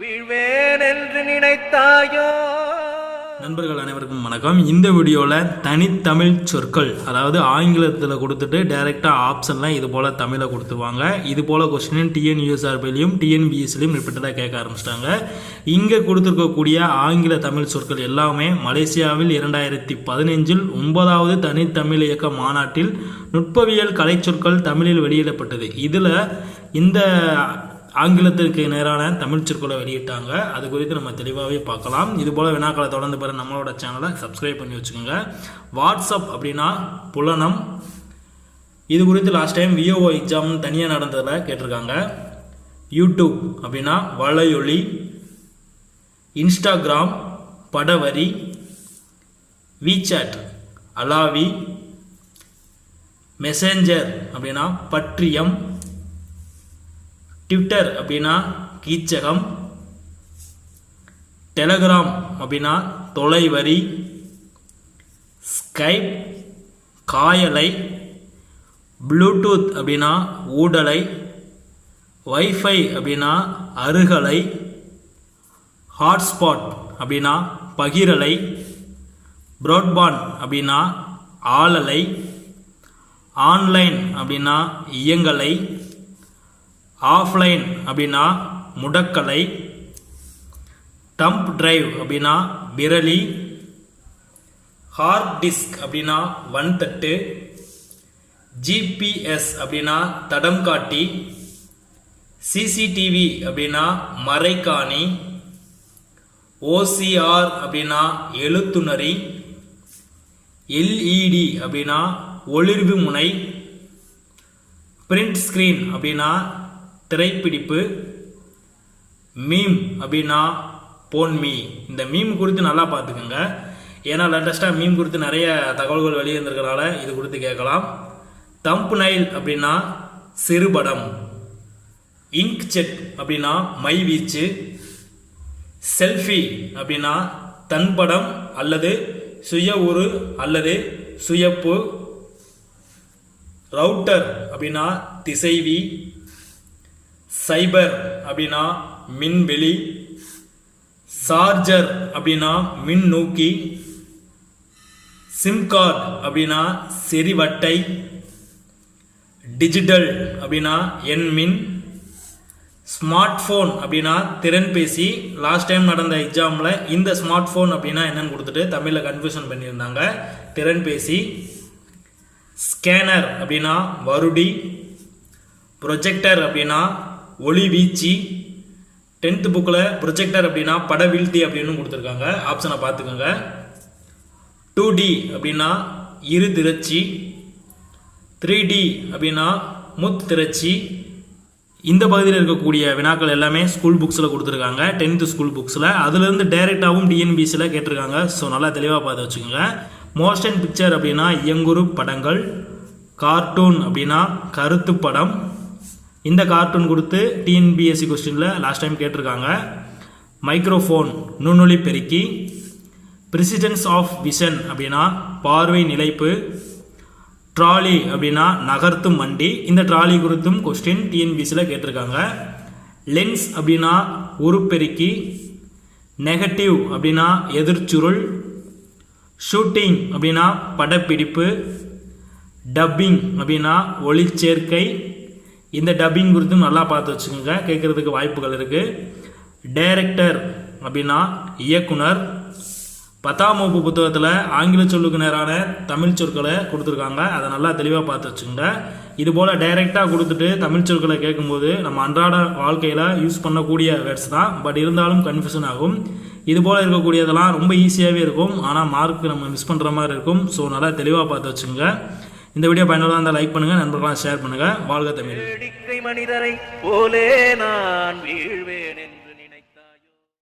வீழ்வேன் என்று நினைத்தாயோ? நண்பர்கள் அனைவருக்கும் வணக்கம். இந்த வீடியோவில் தனித்தமிழ் சொற்கள் அதாவது ஆங்கிலத்தில் கொடுத்துட்டு டைரெக்டாக ஆப்ஷன்லாம் இது போல் தமிழை கொடுத்துருவாங்க. இது போல் கொஸ்டின் டிஎன்யூஎஸ்ஆர்பிலையும் டிஎன்பிஎஸ்லையும் ரிப்பீட்டடாக கேட்க ஆரம்பிச்சிட்டாங்க. இங்கே கொடுத்துருக்கக்கூடிய ஆங்கில தமிழ் சொற்கள் எல்லாமே மலேசியாவில் இரண்டாயிரத்தி பதினஞ்சில் ஒன்பதாவது தனித்தமிழ் இயக்க மாநாட்டில் நுட்பவியல் கலைச்சொற்கள் தமிழில் வெளியிடப்பட்டது. இதில் இந்த ஆங்கிலத்திற்கு நேரான தமிழ் சொற்களை வெளியிட்டாங்க. அது குறித்து நம்ம தெளிவாகவே பார்க்கலாம். இது போல் வினாக்களை தொடர்ந்து பெற நம்மளோட சேனலை சப்ஸ்கிரைப் பண்ணி வச்சுக்கோங்க. வாட்ஸ்அப் அப்படின்னா புலனம். இது குறித்து லாஸ்ட் டைம் விஓஓ எக்ஸாம் தனியாக நடந்ததில் கேட்டிருக்காங்க. யூடியூப் அப்படின்னா வலையொலி. இன்ஸ்டாகிராம் படவரி. விசாட் அலாவி மெசேஞ்சர் அப்படின்னா பற்றியம். ட்விட்டர் அப்படின்னா கீச்சகம் டெலகிராம் அப்படின்னா தொலைவரி ஸ்கைப் காயலை ப்ளூடூத் அப்படின்னா ஊடலை வைஃபை அப்படின்னா அருகலை ஹாட்ஸ்பாட் அப்படின்னா பகிரலை ப்ராட்பாண்ட் அப்படின்னா ஆளலை ஆன்லைன் அப்படின்னா இயங்கலை ஆஃப்லைன் அப்படின்னா முடக்கலை டம்ப் டிரைவ் அப்படின்னா விரலி ஹார்ட் டிஸ்க் அப்படின்னா வன்தட்டு ஜிபிஎஸ் அப்படின்னா தடம் காட்டி சிசிடிவி அப்படின்னா மறைக்காணி ஓசிஆர் அப்படின்னா எழுத்துணரி எல்இடி அப்படின்னா ஒளிர்வு முனை பிரிண்ட் ஸ்க்ரீன் அப்படின்னா திரைப்பிடிப்பு மீம் அப்படின்னா போன் மீ இந்த மீம் குறித்து நல்லா பார்த்துக்கோங்க. ஏன்னா லேட்டஸ்ட்டாக மீம் குறித்து நிறைய தகவல்கள் வெளியிருந்திருக்கனால இது குறித்து கேட்கலாம். தம்ப் நைல் அப்படின்னா சிறுபடம். இங்க் செட் அப்படின்னா மை வீச்சு. செல்ஃபி அப்படின்னா தன்படம் அல்லது சுய உரு அல்லது சுயப்பு. ரவுட்டர் அப்படின்னா திசைவி. சைபர் அப்படின்னா மின்வெளி சார்ஜர் அப்படின்னா மின் நோக்கி சிம் கார்டு அப்படின்னா செறிவட்டை டிஜிட்டல் அப்படின்னா எண்மின் ஸ்மார்ட் ஃபோன் அப்படின்னா திறன்பேசி லாஸ்ட் டைம் நடந்த எக்ஸாமில் இந்த ஸ்மார்ட் ஃபோன் அப்படின்னா என்னன்னு கொடுத்துட்டு தமிழில் கன்ஃபியூஷன் பண்ணியிருந்தாங்க. திறன்பேசி ஸ்கேனர் அப்படின்னா வருடி. ப்ரொஜெக்டர் அப்படின்னா ஒளி வீச்சு. டென்த்து புக்கில் ப்ரொஜெக்டர் அப்படின்னா பட வீழ்த்தி அப்படின்னு கொடுத்துருக்காங்க. ஆப்ஷனை பார்த்துக்கோங்க. டூ டி அப்படின்னா இரு திரச்சி. த்ரீ டி அப்படின்னா முத் திரச்சி. இந்த பகுதியில் இருக்கக்கூடிய வினாக்கள் எல்லாமே ஸ்கூல் புக்ஸில் கொடுத்துருக்காங்க. டென்த்து ஸ்கூல் புக்ஸில் அதுலேருந்து டைரெக்டாகவும் டிஎன்பிசியில் கேட்டிருக்காங்க. ஸோ நல்லா தெளிவாக பார்த்து வச்சுக்கோங்க. மோஷன் பிக்சர் அப்படின்னா இயங்குரு படங்கள். கார்ட்டூன் அப்படின்னா கருத்து படம். இந்த கார்ட்டூன் கொடுத்து டிஎன்பிஎஸ்சி கொஸ்டினில் லாஸ்ட் டைம் கேட்டிருக்காங்க. மைக்ரோஃபோன் நுண்ணொலி பெருக்கி ப்ரிசிடென்ஸ் ஆஃப் விஷன் அப்படின்னா பார்வை நிலைப்பு ட்ராலி அப்படின்னா நகர்த்தும் வண்டி. இந்த ட்ராலி குறித்தும் கொஸ்டின் டிஎன்பிசியில் கேட்டிருக்காங்க. லென்ஸ் அப்படின்னா உருப்பெருக்கி நெகட்டிவ் அப்படின்னா எதிர்ச்சுருள் ஷூட்டிங் அப்படின்னா படப்பிடிப்பு டப்பிங் அப்படின்னா ஒளிச்சேர்க்கை இந்த டப்பிங் குறித்தும் நல்லா பார்த்து வச்சுக்கோங்க. கேட்குறதுக்கு வாய்ப்புகள் இருக்குது டைரக்டர் அப்படின்னா இயக்குனர். பத்தாம் வகுப்பு புத்தகத்தில் ஆங்கில சொல்லுக்கு நேரான தமிழ் சொற்களை கொடுத்துருக்காங்க. அதை நல்லா தெளிவாக பார்த்து வச்சுக்கோங்க. இது போல் டைரெக்டாக கொடுத்துட்டு தமிழ் சொற்களை கேட்கும்போது நம்ம அன்றாட வாழ்க்கையில் யூஸ் பண்ணக்கூடிய வேர்ட்ஸ் தான். பட் இருந்தாலும் கன்ஃபியூஷன் ஆகும். இது போல் இருக்கக்கூடியதெல்லாம் ரொம்ப ஈஸியாகவே இருக்கும். ஆனால் மார்க் நம்ம மிஸ் பண்ணுற மாதிரி இருக்கும். ஸோ நல்லா தெளிவாக பார்த்து வச்சுக்கோங்க. இந்த வீடியோ பயனுள்ளதாக இருந்தால் லைக் பண்ணுங்கள் நண்பர்களாக ஷேர் பண்ணுங்கள் வாழ்க தமிழ். மனிதரை போலே நான் வீழ்வேன்